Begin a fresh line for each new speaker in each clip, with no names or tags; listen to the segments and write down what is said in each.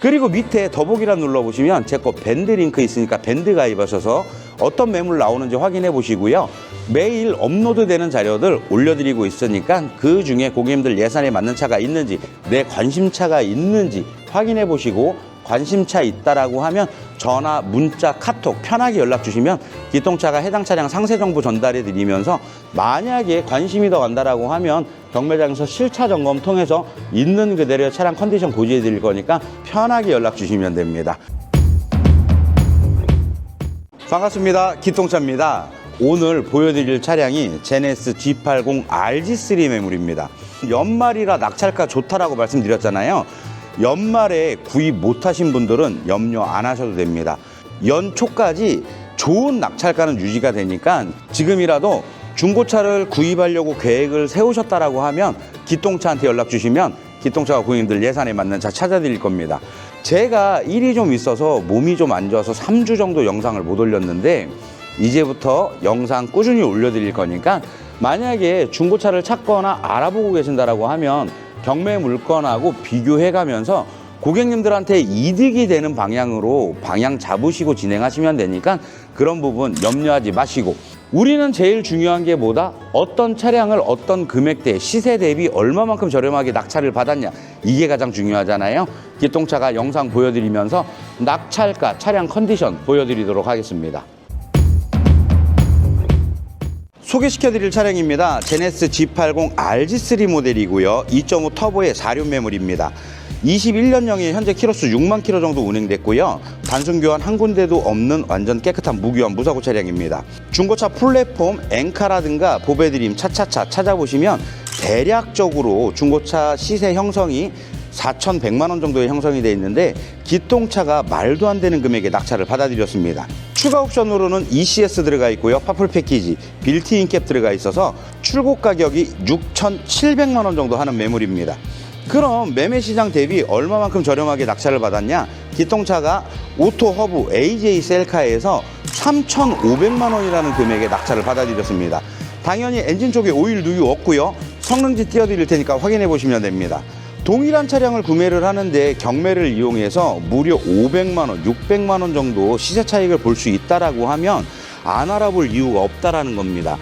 그리고 밑에 더보기란 눌러보시면 제 거 밴드 링크 있으니까 밴드 가입하셔서 어떤 매물 나오는지 확인해 보시고요. 매일 업로드되는 자료들 올려드리고 있으니까 그 중에 고객님들 예산에 맞는 차가 있는지 내 관심차가 있는지 확인해 보시고 관심차 있다라고 하면 전화, 문자, 카톡 편하게 연락 주시면 기통차가 해당 차량 상세 정보 전달해 드리면서 만약에 관심이 더 간다라고 하면 경매장에서 실차 점검 통해서 있는 그대로의 차량 컨디션 고지해 드릴 거니까 편하게 연락 주시면 됩니다. 반갑습니다. 기통차입니다. 오늘 보여드릴 차량이 제네스 G80 RG3 매물입니다. 연말이라 낙찰가 좋다라고 말씀드렸잖아요. 연말에 구입 못하신 분들은 염려 안 하셔도 됩니다. 연초까지 좋은 낙찰가는 유지가 되니까 지금이라도 중고차를 구입하려고 계획을 세우셨다라고 하면 기통차한테 연락 주시면 기통차가 고객님들 예산에 맞는 차 찾아드릴 겁니다. 제가 일이 좀 있어서 몸이 좀 안 좋아서 3주 정도 영상을 못 올렸는데 이제부터 영상 꾸준히 올려드릴 거니까 만약에 중고차를 찾거나 알아보고 계신다라고 하면 경매 물건하고 비교해 가면서 고객님들한테 이득이 되는 방향으로 방향 잡으시고 진행하시면 되니까 그런 부분 염려하지 마시고 우리는 제일 중요한 게 뭐다? 어떤 차량을 어떤 금액대, 시세 대비 얼마만큼 저렴하게 낙찰을 받았냐. 이게 가장 중요하잖아요. 기통차가 영상 보여드리면서 낙찰가, 차량 컨디션 보여드리도록 하겠습니다. 소개시켜드릴 차량입니다. 제네스 G80 RG3 모델이고요. 2.5 터보의 4륜 매물입니다. 21년형이 현재 키로수 6만 킬로 정도 운행됐고요. 단순 교환 한 군데도 없는 완전 깨끗한 무교환 무사고 차량입니다. 중고차 플랫폼 엔카라든가 보배드림 차차차 찾아보시면 대략적으로 중고차 시세 형성이 4,100만 원 정도의 형성이 되어 있는데 기통차가 말도 안 되는 금액의 낙찰을 받아들였습니다. 추가 옵션으로는 ECS 들어가 있고요. 파풀 패키지, 빌트인 캡 들어가 있어서 출고 가격이 6,700만 원 정도 하는 매물입니다. 그럼 매매 시장 대비 얼마만큼 저렴하게 낙찰을 받았냐? 기통차가 오토 허브 AJ 셀카에서 3,500만 원이라는 금액의 낙찰을 받아들였습니다. 당연히 엔진 쪽에 오일 누유 없고요. 성능지 띄워드릴 테니까 확인해 보시면 됩니다. 동일한 차량을 구매를 하는데 경매를 이용해서 무려 500만 원, 600만 원 정도 시세 차익을 볼 수 있다라고 하면 안 알아볼 이유가 없다라는 겁니다.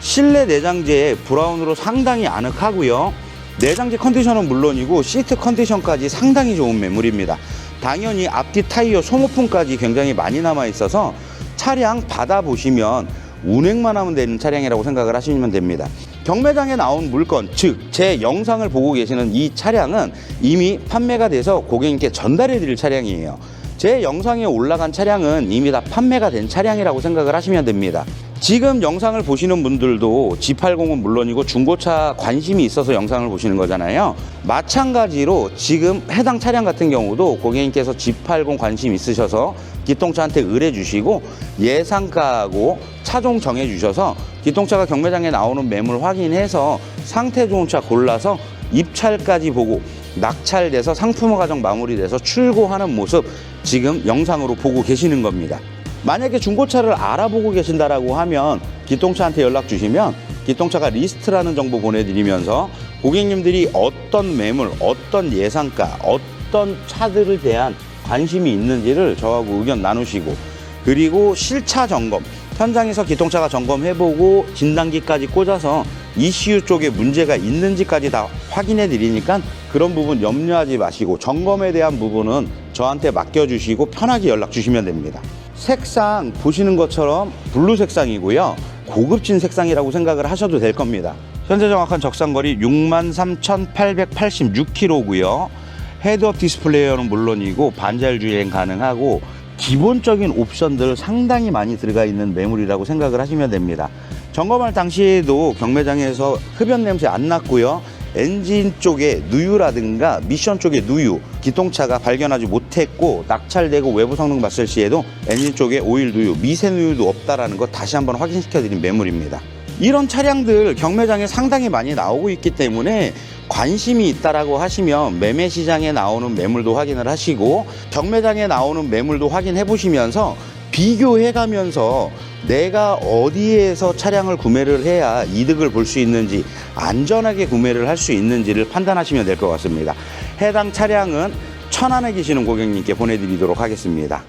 실내 내장재 브라운으로 상당히 아늑하고요. 내장재 컨디션은 물론이고 시트 컨디션까지 상당히 좋은 매물입니다. 당연히 앞뒤 타이어 소모품까지 굉장히 많이 남아 있어서 차량 받아보시면 운행만 하면 되는 차량이라고 생각을 하시면 됩니다. 경매장에 나온 물건, 즉, 제 영상을 보고 계시는 이 차량은 이미 판매가 돼서 고객님께 전달해 드릴 차량이에요. 제 영상에 올라간 차량은 이미 다 판매가 된 차량이라고 생각을 하시면 됩니다. 지금 영상을 보시는 분들도 G80은 물론이고 중고차 관심이 있어서 영상을 보시는 거잖아요. 마찬가지로 지금 해당 차량 같은 경우도 고객님께서 G80 관심 있으셔서 기통차한테 의뢰 주시고 예상가하고 차종 정해 주셔서 기통차가 경매장에 나오는 매물 확인해서 상태 좋은 차 골라서 입찰까지 보고 낙찰돼서 상품화 과정 마무리돼서 출고하는 모습 지금 영상으로 보고 계시는 겁니다. 만약에 중고차를 알아보고 계신다라고 하면 기통차한테 연락 주시면 기통차가 리스트라는 정보 보내드리면서 고객님들이 어떤 매물, 어떤 예상가, 어떤 차들에 대한 관심이 있는지를 저하고 의견 나누시고 그리고 실차 점검, 현장에서 기통차가 점검해보고 진단기까지 꽂아서 ECU 쪽에 문제가 있는지까지 다 확인해 드리니까 그런 부분 염려하지 마시고 점검에 대한 부분은 저한테 맡겨주시고 편하게 연락 주시면 됩니다. 색상 보시는 것처럼 블루 색상이고요. 고급진 색상이라고 생각을 하셔도 될 겁니다. 현재 정확한 적상거리 63,886km고요. 헤드업 디스플레이어는 물론이고 반자율 주행 가능하고 기본적인 옵션들 상당히 많이 들어가 있는 매물이라고 생각을 하시면 됩니다. 점검할 당시에도 경매장에서 흡연 냄새 안 났고요. 엔진 쪽에 누유라든가 미션 쪽에 누유, 기통차가 발견하지 못했고 낙찰되고 외부 성능 봤을 시에도 엔진 쪽에 오일 누유, 미세 누유도 없다라는 것 다시 한번 확인시켜 드린 매물입니다. 이런 차량들 경매장에 상당히 많이 나오고 있기 때문에 관심이 있다라고 하시면 매매 시장에 나오는 매물도 확인을 하시고 경매장에 나오는 매물도 확인해 보시면서 비교해 가면서 내가 어디에서 차량을 구매를 해야 이득을 볼 수 있는지 안전하게 구매를 할 수 있는지를 판단하시면 될 것 같습니다. 해당 차량은 천안에 계시는 고객님께 보내드리도록 하겠습니다.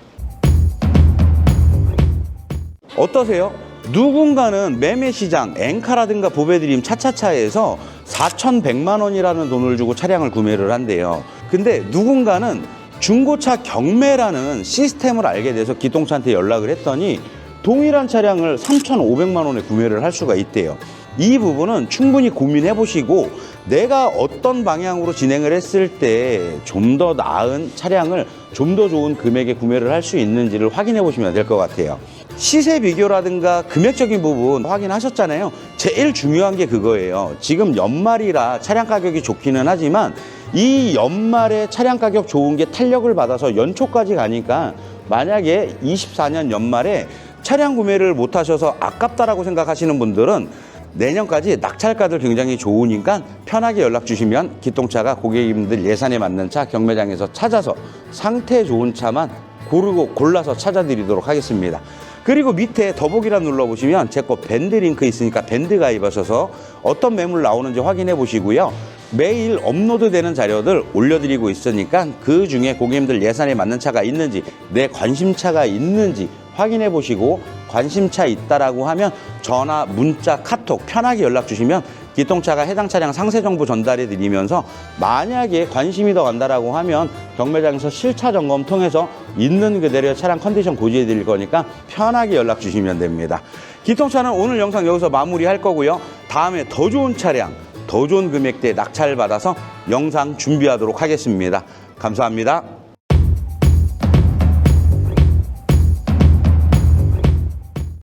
어떠세요? 누군가는 매매시장, 엔카라든가 보배드림 차차차에서 4,100만 원이라는 돈을 주고 차량을 구매를 한대요. 근데 누군가는 중고차 경매라는 시스템을 알게 돼서 기동차한테 연락을 했더니 동일한 차량을 3,500만 원에 구매를 할 수가 있대요. 이 부분은 충분히 고민해 보시고 내가 어떤 방향으로 진행을 했을 때 좀 더 나은 차량을 좀 더 좋은 금액에 구매를 할 수 있는지를 확인해 보시면 될 것 같아요. 시세 비교라든가 금액적인 부분 확인하셨잖아요. 제일 중요한 게 그거예요. 지금 연말이라 차량 가격이 좋기는 하지만 이 연말에 차량 가격 좋은 게 탄력을 받아서 연초까지 가니까 만약에 24년 연말에 차량 구매를 못 하셔서 아깝다라고 생각하시는 분들은 내년까지 낙찰가들 굉장히 좋으니까 편하게 연락 주시면 기통차가 고객님들 예산에 맞는 차 경매장에서 찾아서 상태 좋은 차만 고르고 골라서 찾아드리도록 하겠습니다. 그리고 밑에 더보기란 눌러보시면 제 거 밴드 링크 있으니까 밴드 가입하셔서 어떤 매물 나오는지 확인해 보시고요. 매일 업로드되는 자료들 올려드리고 있으니까 그 중에 고객님들 예산에 맞는 차가 있는지 내 관심차가 있는지 확인해 보시고 관심차 있다라고 하면 전화, 문자, 카톡 편하게 연락 주시면 기통차가 해당 차량 상세 정보 전달해 드리면서 만약에 관심이 더 간다라고 하면 경매장에서 실차 점검 통해서 있는 그대로의 차량 컨디션 고지해 드릴 거니까 편하게 연락 주시면 됩니다. 기통차는 오늘 영상 여기서 마무리할 거고요. 다음에 더 좋은 차량, 더 좋은 금액대 낙찰 받아서 영상 준비하도록 하겠습니다. 감사합니다.